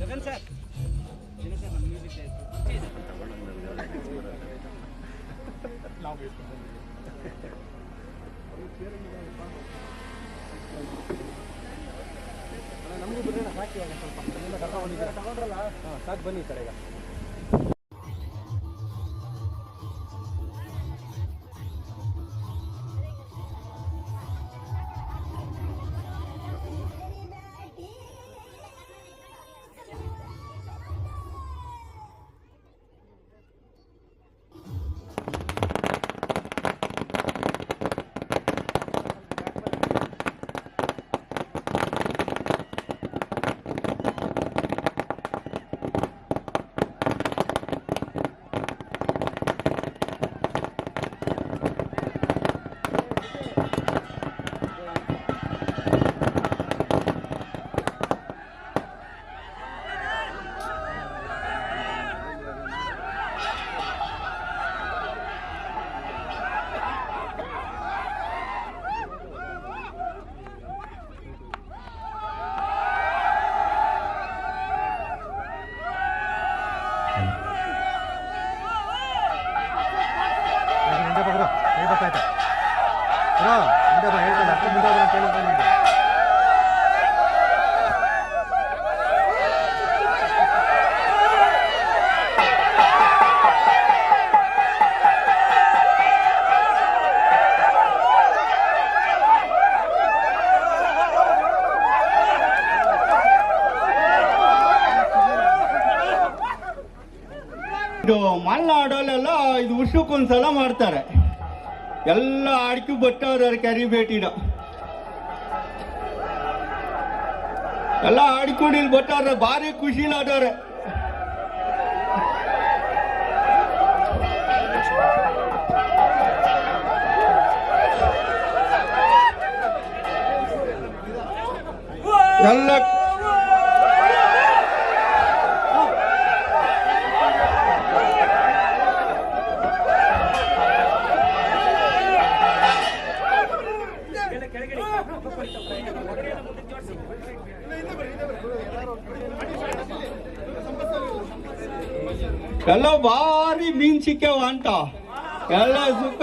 Gagan sir ಏನು sir ನಮ್ಮ music ನಾವು ನಮಗೂ ಬರೋಣ ಸಾಕಿ ಇವಾಗ ಸ್ವಲ್ಪ ನಿಮ್ಮಿಂದ ಕರ್ಕೊಂಡ್ಬಂದಿದ್ದೀರಾ ತಗೊಂಡ್ರಲ್ಲ ಹಾಂ ಸಾಕು ಬನ್ನಿ ಸರ್ ಈಗ ಮುಂದೆ ಹೇಳ್ತಾನೆ ಅಕ್ಕ ಮುಂದೆ ನಿಂಗೆ ಇದು ಮಲ್ನಾಡಲ್ಲೆಲ್ಲ ಇದು ವರ್ಷಕ್ಕೊಂದ್ಸಲ ಮಾಡ್ತಾರೆ. ಎಲ್ಲ ಅಡಿಕೆ ಕರಿ ಭೇಟಿನ ಎಲ್ಲ ಆಡ್ಕೊಂಡು ಇಲ್ಲಿ ಬಟ್ಟವ್ರೆ ಭಾರಿ ಖುಷಿಲಾದವ್ರೆ ಎಲ್ಲ ಎಲ್ಲ ಭಾರಿ ಮೀನ್ ಸಿಕ್ಕ್ಯಾವ ಅಂತ. ಎಲ್ಲ ಸುಖ.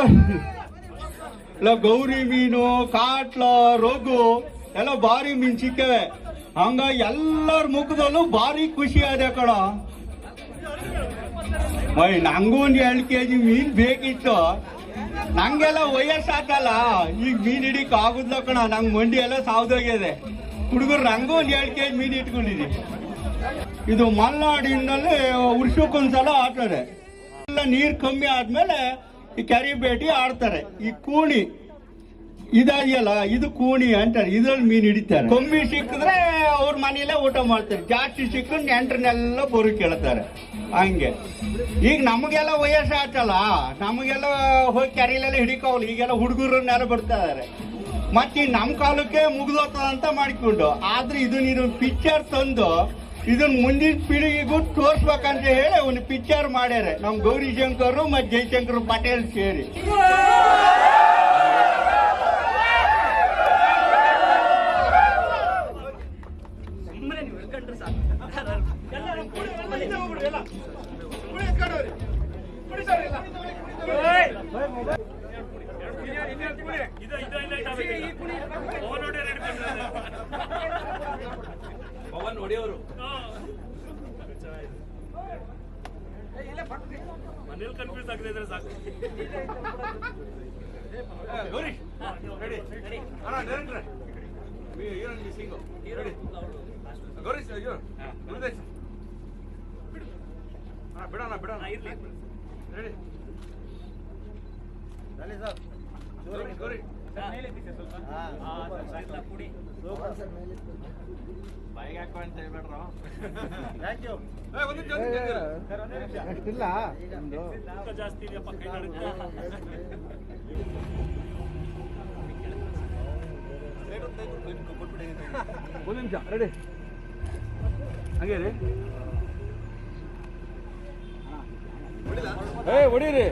ಎಲ್ಲ ಗೌರಿ ಮೀನು, ಕಾಟ್ಲ ರೋಗು ಎಲ್ಲ ಭಾರಿ ಮೀನ್ ಸಿಕ್ಕವೆ ಹಂಗ ಎಲ್ಲರ ಮುಖದಲ್ಲೂ ಭಾರಿ ಖುಷಿ ಆದ ಕಣ. ಮೈ ನಂಗೂ ಒಂದು ಎರಡು ಕೆ ಜಿ ಮೀನ್ ಬೇಕಿತ್ತು. ನಂಗೆಲ್ಲ ವಯಸ್ಸಾತಲ್ಲ. ಈಗ ಮೀನ್ ಹಿಡಿಕ್ ಆಗುದ್ಲ ಕಣ. ನಂಗೆ ಮಂಡಿ ಎಲ್ಲ ಸಾವ್ದೋಗಿದೆ. ಹುಡುಗರು ನಂಗೂ ಒಂದು ಎರಡು ಕೆ ಜಿ ಮೀನು ಇಟ್ಕೊಂಡಿದ್ದೀನಿ ಇದು ಮಲ್ನಾಡಿನಲ್ಲಿ ವರ್ಷಕ್ಕೊಂದ್ಸಲ ಆಡ್ತಾರೆ. ಎಲ್ಲ ನೀರು ಕಮ್ಮಿ ಆದ್ಮೇಲೆ ಈ ಕೆರೆ ಭೇಟಿ ಆಡ್ತಾರೆ. ಈ ಕೂಣಿ ಇದೆಯಲ್ಲ ಇದು ಕೂಣಿ ಅಂತಾರೆ, ಇದ್ರಲ್ಲಿ ಮೀನ್ ಹಿಡಿತಾರೆ. ಕಮ್ಮಿ ಸಿಕ್ಕಿದ್ರೆ ಅವ್ರ ಮನೆಯಲ್ಲೇ ಊಟ ಮಾಡ್ತಾರೆ. ಜಾಸ್ತಿ ಸಿಕ್ಕಂಡು ನೆಂಟ್ರನ್ನೆಲ್ಲ ಬರು ಕೇಳ್ತಾರೆ. ಹಂಗೆ. ಈಗ ನಮಗೆಲ್ಲ ವಯಸ್ಸು ಆಯ್ತಲ್ಲ ನಮಗೆಲ್ಲ ಹೋಗಿ ಕೆರೆಯಲ್ಲೆಲ್ಲ ಹಿಡಿಕೋವಲ್ಲ, ಈಗೆಲ್ಲ ಹುಡುಗರನ್ನೆಲ್ಲ ಬರ್ತಾ ಇದಾರೆ. ಮತ್ತೆ ನಮ್ಮ ಕಾಲಕ್ಕೆ ಮುಗಿದೋತದ ಅಂತ ಮಾಡಿಕೊಂಡು, ಆದ್ರೆ ಇದು ನೀನು ಪಿಕ್ಚರ್ ತಂದು ಇದನ್ನ ಮುಂದಿನ ಪೀಳಿಗೆಗೂ ತೋರ್ಸ್ಬೇಕಂತ ಹೇಳಿ ಒಂದು ಪಿಕ್ಚರ್ ಮಾಡ್ಯಾರೆ. ನಮ್ಮ ಗೌರಿ ಶಂಕರ್ ಮತ್ತೆ ಪಟೇಲ್ ಸೇರಿ. ಪವನ್ ಹೊಡೆಯೋರು ಮನೇಲಿ ಕನ್ಫ್ಯೂಸ್ ಆಗದೆ ಇದ್ರೆ ಸಾಕು ಬಿಡೋಣ ಬಿಡೋಣ. ಇರ್ಲಿ ರೆಡಿ ಗೌರಿ ಗೌರಿ ಏ, ಒಂದ್ ನಿಮಿಷ, ಒಂದ್ ನಿಮಿಷ. ನೆಕ್ಸ್ಟ್ ಇಲ್ಲ ನಿಮ್ದು? ಜಾಸ್ತಿ ಇದೆಯಪ್ಪ ಕೈ ನಡುತ್ತೆ. ಒಂದು ನಿಮಿಷ ರೆಡಿ ಹಂಗೆ ರೀ ಏ ಹೊಡೀರಿ.